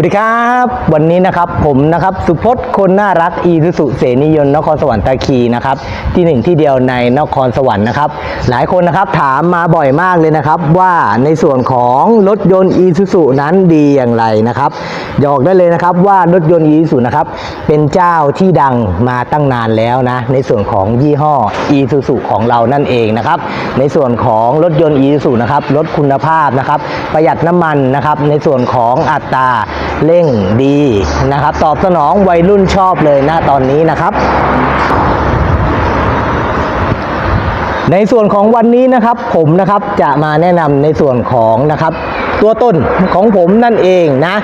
วัสดีครับ วันนี้นะครับผมนะครับสุพจน์คนน่ารักอีสุสุเสนียนนครสวรรค์ตะคีนะครับที่หนึ่งที่เดียวในนครสวรรค์นะครับ หลายคนนะครับถามมาบ่อยมากเลยนะครับ ว่าในส่วนของรถยนต์อีสุสุนั้นดีอย่างไรนะครับยอกได้เลยนะครับว่ารถยนต์อีสุนะครับเป็นเจ้าที่ดังมาตั้งนานแล้วนะในส่วนของยี่ห้ออีสุสุของเรานั่นเองนะครับ ในส่วนของรถยนต์อีสุนะครับลดคุณภาพนะครับ ประหยัดน้ำมันนะครับ ในส่วนของอัตราเร่งดีนะครับ ตอบสนองวัยรุ่นชอบเลยนะตอนนี้นะครับ ในส่วนของวันนี้นะครับผมนะครับจะมาแนะนำในส่วนของนะครับ ตัวตนของผมนั่นเองนะ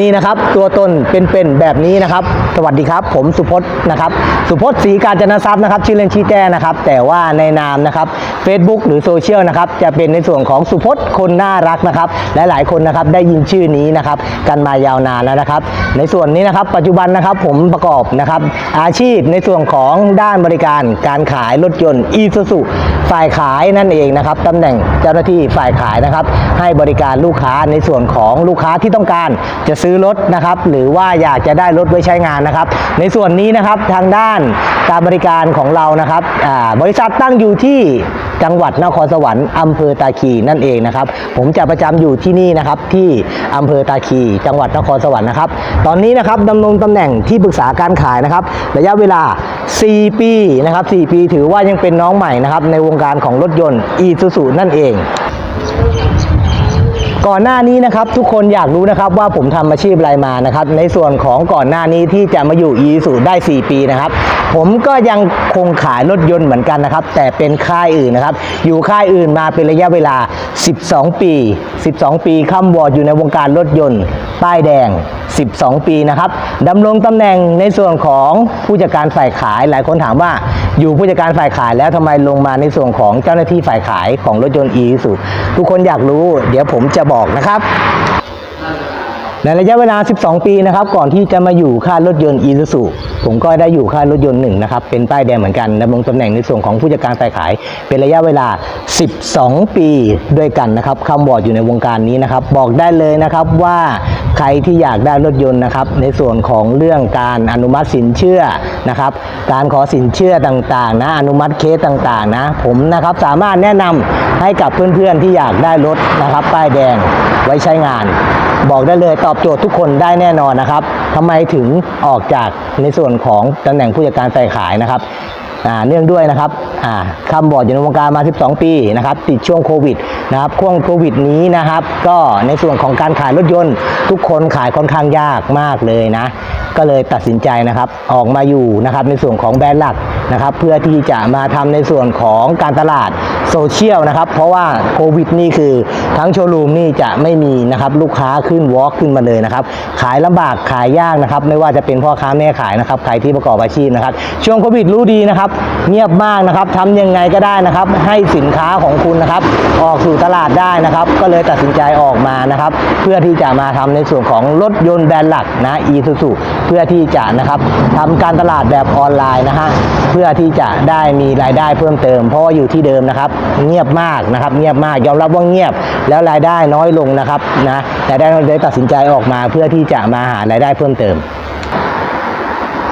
นี่นะครับตัวตนเป็นๆแบบนี้นะครับ สวัสดีครับ ผมสุพจน์นะครับ สุพจน์ศรีการจนทรัพย์นะครับ ชื่อเล่นชื่อแจ้นะครับ แต่ว่าในนามนะครับ Facebook หรือโซเชียลนะครับ จะเป็นในส่วนของสุพจน์คนน่ารักนะครับและหลายคนนะครับได้ยินชื่อนี้นะครับ กันมายาวนานแล้วนะครับ ในส่วนนี้นะครับ ปัจจุบันนะครับผมประกอบนะครับ อาชีพในส่วนของด้านบริการการขายรถยนต์อีซูซูฝ่ายขายนั่นเองนะครับตำแหน่งเจ้าหน้าที่ฝ่ายขายนะครับ ให้บริการลูกค้าในส่วนของลูกค้าที่ต้องการจะซื้อรถนะครับ หรือว่าอยากจะได้รถไว้ใช้งานนะครับ ในส่วนนี้นะครับทางด้านการบริการของเรานะครับบริษัทตั้งอยู่ที่จังหวัดนครสวรรค์อำเภอตาคีนั่นเองนะครับ ผมจะประจำอยู่ที่นี่นะครับที่อำเภอตาคี จังหวัดนครสวรรค์นะครับ ตอนนี้นะครับดำรงตำแหน่งที่ปรึกษาการขายนะครับ ระยะเวลา 4 ปีนะครับ 4 ปีถือว่ายังเป็นน้องใหม่นะครับในวงการของรถยนต์อีซูซูนั่นเอง ก่อนหน้านี้นะครับทุกคนอยากรู้นะครับว่าผมทำอาชีพอะไรมานะครับในส่วนของก่อนหน้านี้ที่จะมาอยู่อีสูได้ 4 ปีนะครับ ผมก็ยังคงขายรถยนต์เหมือนกันนะครับ แต่เป็นค่ายอื่นนะครับ อยู่ค่ายอื่นมาเป็นระยะเวลา 12 ปี 12 ปีค้ำวอดอยู่ในวงการรถยนต์ ป้ายแดง 12 ปีนะครับดำรงตำแหน่งในส่วนของผู้จัดการฝ่ายขาย หลายคนถามว่าอยู่ผู้จัดการฝ่ายขายแล้วทำไมลงมาในส่วนของเจ้าหน้าที่ฝ่ายขายของรถยนต์อีสุทุกคนอยากรู้ เดี๋ยวผมจะบอกนะครับ ในระยะเวลา 12 ปีนะครับ ก่อนที่จะมาอยู่ค่ายรถยนต์อีซูซูผมก็ได้อยู่ค่ายรถยนต์หนึ่งนะครับ เป็นป้ายแดงเหมือนกันดำรงตำแหน่งในส่วนของผู้จัดการฝ่ายขาย เป็นระยะเวลา 12 ปีด้วยกันนะครับคำบอร์ดอยู่ในวงการนี้นะครับ บอกได้เลยนะครับว่าใครที่อยากได้รถยนต์นะครับ ในส่วนของเรื่องการอนุมัติสินเชื่อนะครับ การขอสินเชื่อต่างๆ นะ อนุมัติเคสต่างๆ นะ ผมนะครับสามารถแนะนำให้กับเพื่อนๆที่อยากได้รถนะครับ ป้ายแดงไว้ใช้งาน บอกได้เลยตอบโจทย์ทุกคนได้แน่นอนนะครับทำไมถึงออกจากในส่วนของตำแหน่งผู้จัดการฝ่ายขายนะครับเนื่องด้วยนะครับอ่าคำบอดอยู่ในวงการมา 12 ปีนะครับติดช่วงโควิดนะครับช่วงโควิดนี้นะครับ ก็ในส่วนของการขายรถยนต์ ทุกคนขายค่อนข้างยากมากเลยนะ ก็เลยตัดสินใจนะครับออกมาอยู่นะครับในส่วนของแบรนด์หลักนะครับ เพื่อที่จะมาทำในส่วนของการตลาด โซเชียลนะครับ เพราะว่าโควิดนี่คือทั้งโชว์รูมนี่จะไม่มีนะครับลูกค้าขึ้นวอล์กขึ้นมาเลยนะครับขายลำบากขายยากนะครับ ไม่ว่าจะเป็นพ่อค้าแม่ขายนะครับใครที่ประกอบอาชีพนะครับ ช่วงโควิดรู้ดีนะครับ เงียบมากนะครับทำยังไงก็ได้นะครับ ให้สินค้าของคุณนะครับ ออกสู่ตลาดได้นะครับ ก็เลยตัดสินใจออกมานะครับ เพื่อที่จะมาทำในส่วนของรถยนต์แบรนด์หลักนะอีซูซูเพื่อที่จะนะครับทำการตลาดแบบออนไลน์นะฮะเพื่อที่จะได้มีรายได้เพิ่มเติม เพราะว่าอยู่ที่เดิมนะครับเงียบมากนะครับ เงียบมากยอมรับว่าเงียบ แล้วรายได้น้อยลงนะครับนะแต่ได้เลยตัดสินใจออกมาเพื่อที่จะมาหารายได้เพิ่มเติม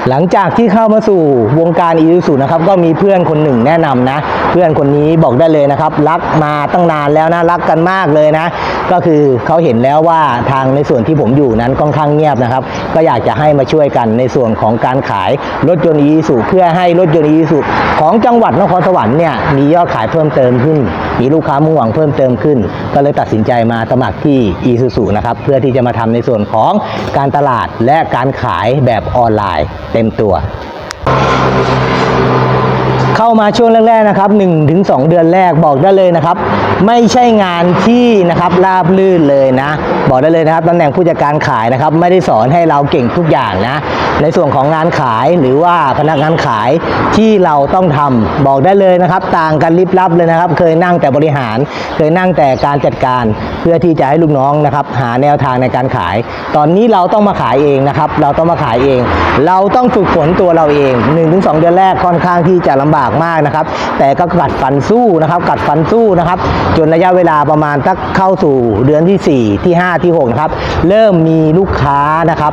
หลังจากที่เข้ามาสู่วงการอีซูซูนะครับก็มีเพื่อนคนหนึ่งแนะนำนะ เพื่อนคนนี้บอกได้เลยนะครับ รักมาตั้งนานแล้วนะรักกันมากเลยนะ ก็คือเขาเห็นแล้วว่าทางในส่วนที่ผมอยู่นั้นค่อนข้างเงียบนะครับ ก็อยากจะให้มาช่วยกันในส่วนของการขายรถยนต์อีซูเพื่อให้รถยนต์อีซูของจังหวัดนครสวรรค์เนี่ยมียอดขายเพิ่มเติมขึ้น มีลูกค้ามุ่งหวังเพิ่มเติมขึ้น ก็เลยตัดสินใจมาสมัครที่อีซูซูนะครับเพื่อที่จะมาทำในส่วนของการตลาดและการขายแบบออนไลน์เต็มตัว เข้ามาช่วงแรกๆนะครับ1ถึง2เดือนแรกบอกได้เลยนะครับ ไม่ใช่งานที่นะครับราบลื่นเลยนะ บอกได้เลยนะครับตำแหน่งผู้จัดการขายนะครับ ไม่ได้สอนให้เราเก่งทุกอย่างนะ ในส่วนของงานขายหรือว่าพนักงานขายที่เราต้องทำบอกได้เลยนะครับ ต่างกันลิบลับเลยนะครับ เคยนั่งแต่บริหาร เคยนั่งแต่การจัดการ เพื่อที่จะให้ลูกน้องนะครับ หาแนวทางในการขาย ตอนนี้เราต้องมาขายเองนะครับ เราต้องมาขายเอง เราต้องฝึกฝนตัวเราเอง 1-2 เดือนแรกค่อนข้างที่จะลำบากมากนะครับ แต่ก็กัดฟันสู้นะครับ กัดฟันสู้นะครับจนระยะเวลาประมาณสักเข้าสู่เดือนที่ 4 ที่ 5 ที่6นะครับเริ่มมีลูกค้านะครับ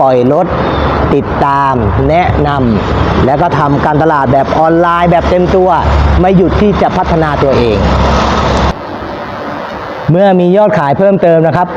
ปล่อยรถติดตามแนะนำแล้วก็ทำการตลาดแบบออนไลน์แบบเต็มตัว ไม่หยุดที่จะพัฒนาตัวเอง เมื่อมียอดขายเพิ่มเติมนะครับ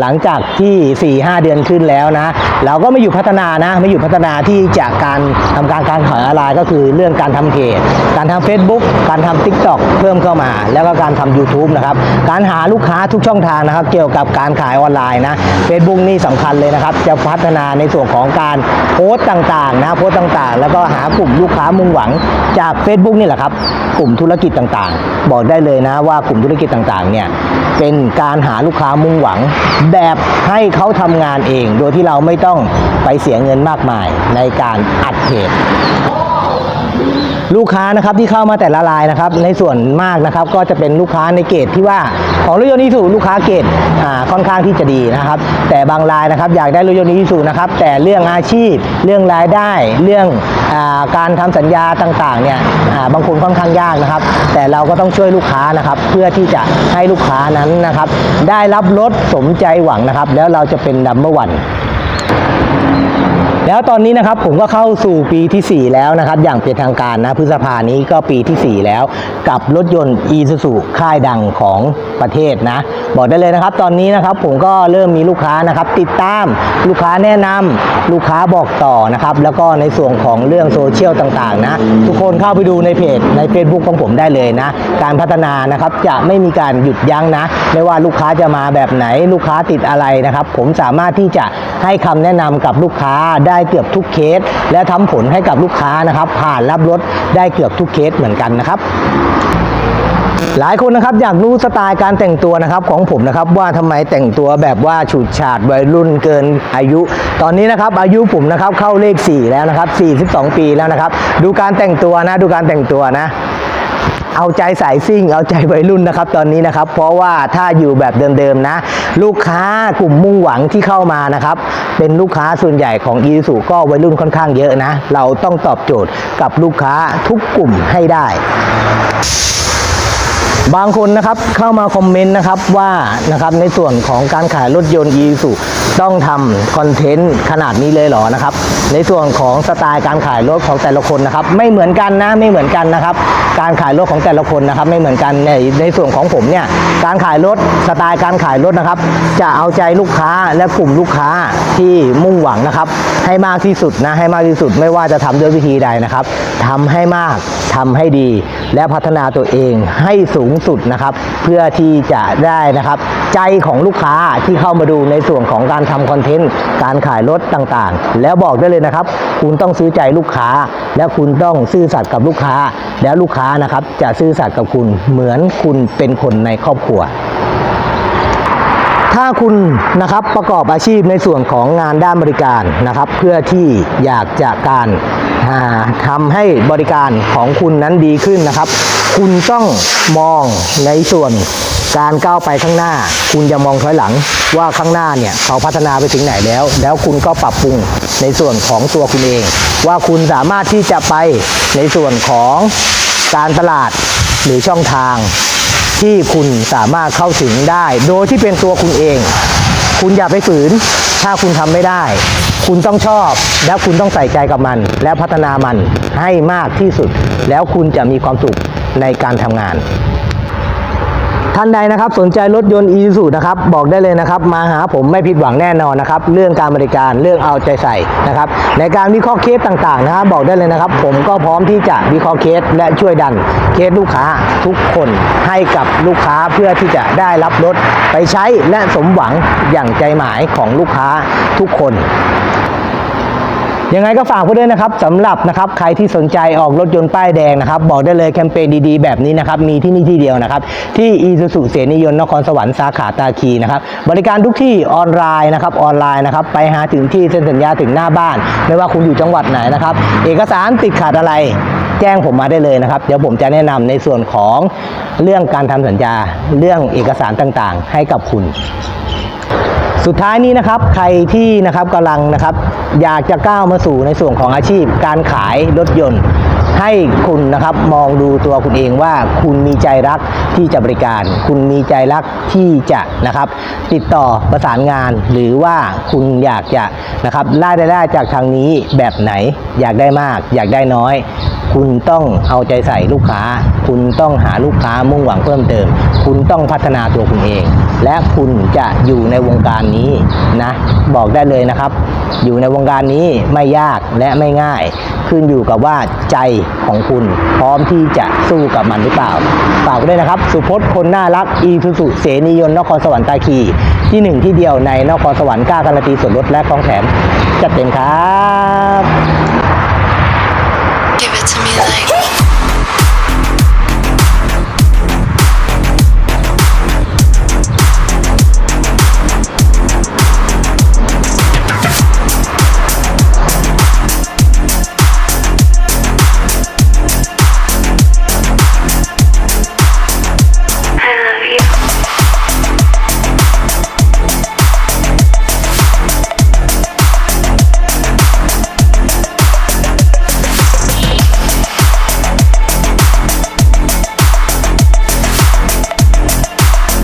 หลังจากที่ 4-5 เดือนขึ้นแล้วนะ เราก็ไม่อยู่พัฒนานะ ไม่อยู่พัฒนาที่จะการทำการการขายออนไลน์ก็คือเรื่องการทำเพจ การทำ Facebook การทำ TikTok เพิ่มเข้ามา แล้วก็การทำ YouTube นะครับ การหาลูกค้าทุกช่องทางนะครับ เกี่ยวกับการขายออนไลน์นะ Facebook นี่สำคัญเลยนะครับ จะพัฒนาในส่วนของการโพสต์ต่างๆนะโพสต์ต่างๆ แล้วก็หากลุ่มลูกค้ามุ่งหวังจาก Facebook นี่แหละครับ กลุ่มธุรกิจต่างๆ บอกได้เลยนะว่ากลุ่มธุรกิจต่างๆเนี่ยเป็นการหาลูกค้ามุ่งหวังแบบให้เขาทำงานเอง โดยที่เราไม่ต้องไปเสียเงินมากมายในการอัดเพจลูกค้านะครับที่เข้ามาแต่ละรายนะครับ ในส่วนมากนะครับก็จะเป็นลูกค้าในเกรดที่ว่าของรถยนต์อีซูลูกค้าเกรดค่อนข้างที่จะดีนะครับ แต่บางรายนะครับอยากได้รถยนต์อีซูนะครับแต่เรื่องอาชีพ เรื่องรายได้เรื่อง การทำสัญญาต่างๆเนี่ยบางคนค่อนข้างยากนะครับ แต่เราก็ต้องช่วยลูกค้านะครับ เพื่อที่จะให้ลูกค้านั้นนะครับ ได้รับรถสมใจหวังนะครับ แล้วเราจะเป็นดัมเบอร์วัน แล้วตอนนี้นะครับผมก็เข้าสู่ปีที่ 4 แล้วนะครับ อย่างเป็นทางการนะพฤษภานี้ก็ปีที่ 4 แล้ว กับรถยนต์ e s u z u ค่ายดังของประเทศนะ บอกได้เลยนะครับ ตอนนี้นะครับผมก็เริ่มมีลูกค้านะครับ ติดตามลูกค้าแนะนำลูกค้าบอกต่อนะครับ แล้วก็ในส่วนของเรื่องโซเชียลต่างๆนะ ทุกคนเข้าไปดูในเพจใน Facebook ของผมได้เลยนะ การพัฒนานะครับจะไม่มีการหยุดยั้งนะ ไม่ว่าลูกค้าจะมาแบบไหนลูกค้าติดอะไรนะครับ ผมสามารถที่จะให้คำแนะนำกับลูกค้าได้ได้เกือบทุกเคส และทำผลให้กับลูกค้านะครับ ผ่านรับรถได้เกือบทุกเคสเหมือนกันนะครับหลายคนนะครับอยากรู้สไตล์การแต่งตัวนะครับของผมนะครับว่าทำไมแต่งตัวแบบว่าฉูดฉาดวัยรุ่นเกินอายุ ตอนนี้นะครับอายุผมนะครับเข้าเลข 4 แล้วนะครับ 42 ปีแล้วนะครับ ดูการแต่งตัวนะดูการแต่งตัวนะ เอาใจสายซิ่ง เอาใจวัยรุ่นนะครับตอนนี้นะครับ เพราะว่าถ้าอยู่แบบเดิมๆนะ ลูกค้ากลุ่มมุ่งหวังที่เข้ามานะครับ เป็นลูกค้าส่วนใหญ่ของอีซูก็วัยรุ่นค่อนข้างเยอะนะ เราต้องตอบโจทย์กับลูกค้าทุกกลุ่มให้ได้บางคนนะครับเข้ามาคอมเมนต์นะครับว่านะครับในส่วนของการขายรถยนต์ e ีสุต้องทำคอนเทนต์ขนาดนี้เลยเหรอนะครับ ในส่วนของสไตล์การขายรถของแต่ละคนนะครับ ไม่เหมือนกันนะไม่เหมือนกันนะครับ การขายรถของแต่ละคนนะครับ ไม่เหมือนกันในในส่วนของผมเนี่ยการขายรถสไตล์การขายรถนะครับ จะเอาใจลูกค้าและกลุ่มลูกค้าที่มุ่งหวังนะครับ ให้มากที่สุดนะให้มากที่สุดไม่ว่าจะทำด้วยวิธีใดนะครับทำให้มากทำให้ดี และพัฒนาตัวเองให้สูงสุดนะครับ เพื่อที่จะได้นะครับ ใจของลูกค้าที่เข้ามาดูในส่วนของการทำคอนเทนต์การขายรถต่างๆ แล้วบอกได้เลยนะครับ คุณต้องซื้อใจลูกค้า และคุณต้องซื่อสัตย์กับลูกค้า แล้วลูกค้านะครับจะซื่อสัตย์กับคุณเหมือนคุณเป็นคนในครอบครัวถ้าคุณนะครับประกอบอาชีพในส่วนของงานด้านบริการนะครับ เพื่อที่อยากจะการาทำให้บริการของคุณนั้นดีขึ้นนะครับ คุณต้องมองในส่วน การก้าวไปข้างหน้า คุณจะมองถอยหลังว่าข้างหน้าเนี่ยเขาพัฒนาไปถึงไหนแล้ว แล้วคุณก็ปรับปรุงในส่วนของตัวคุณเอง ว่าคุณสามารถที่จะไปในส่วนของการตลาดหรือช่องทาง ที่คุณสามารถเข้าถึงได้ โดยที่เป็นตัวคุณเอง คุณอย่าไปฝืน ถ้าคุณทำไม่ได้ คุณต้องชอบ แล้วคุณต้องใส่ใจกับมัน และพัฒนามันให้มากที่สุด แล้วคุณจะมีความสุขในการทำงาน ท่านใดนะครับสนใจรถยนต์ e ีซูนะครับบอกได้เลยนะครับ มาหาผมไม่ผิดหวังแน่นอนนะครับ เรื่องการบริการเรื่องเอาใจใส่นะครับ ในการวิเคราะห์เคสต่างๆนะครับบอกได้เลยนะครับ ผมก็พร้อมที่จะวิเคราะห์เคสและช่วยดันเคสลูกค้าทุกคนให้กับลูกค้าเพื่อที่จะได้รับรถไปใช้และสมหวังอย่างใจหมายของลูกค้าทุกคน ยังไงก็ฝากไว้ด้วยนะครับสำหรับนะครับใครที่สนใจออกรถยนต์ป้ายแดงนะครับบอกได้เลยแคมเปญดีๆ แบบนี้นะครับมีที่นี่ที่เดียวนะครับที่อีซูซูเสนียนนครสวรรค์สาขาตาคีนะครับบริการทุกที่ออนไลน์นะครับออนไลน์นะครับไปหาถึงที่เซ็นสัญญาถึงหน้าบ้าน ไม่ว่าคุณอยู่จังหวัดไหนนะครับเอกสารติดขัดอะไรแจ้งผมมาได้เลยนะครับ เดี๋ยวผมจะแนะนำในส่วนของเรื่องการทำสัญญา เรื่องเอกสารต่างๆ ให้กับคุณ สุดท้ายนี้นะครับใครที่นะครับกำลังนะครับอยากจะก้าวมาสู่ในส่วนของอาชีพ การขายรถยนต์ ให้คุณนะครับมองดูตัวคุณเองว่าคุณมีใจรักที่จะบริการ คุณมีใจรักที่จะนะครับ ติดต่อประสานงาน หรือว่าคุณอยากจะนะครับได้ได้ได้จากทางนี้แบบไหน อยากได้มาก อยากได้น้อย คุณต้องเอาใจใส่ลูกค้า คุณต้องหาลูกค้ามุ่งหวังเพิ่มเติม คุณต้องพัฒนาตัวคุณเอง และคุณจะอยู่ในวงการนี้นะ บอกได้เลยนะครับ อยู่ในวงการนี้ไม่ยากและไม่ง่าย ขึ้นอยู่กับว่าใจของคุณ พร้อมที่จะสู้กับมันหรือเปล่าฝากด้วยนะครับ สุพจน์คนน่ารักอีซูซุเสนียนนครสวรรค์ตาคีที่หนึ่งที่เดียวในนครสวรรค์กล้าการันตีส่วนลดและของแถมจัดเต็มครับ Give it to me like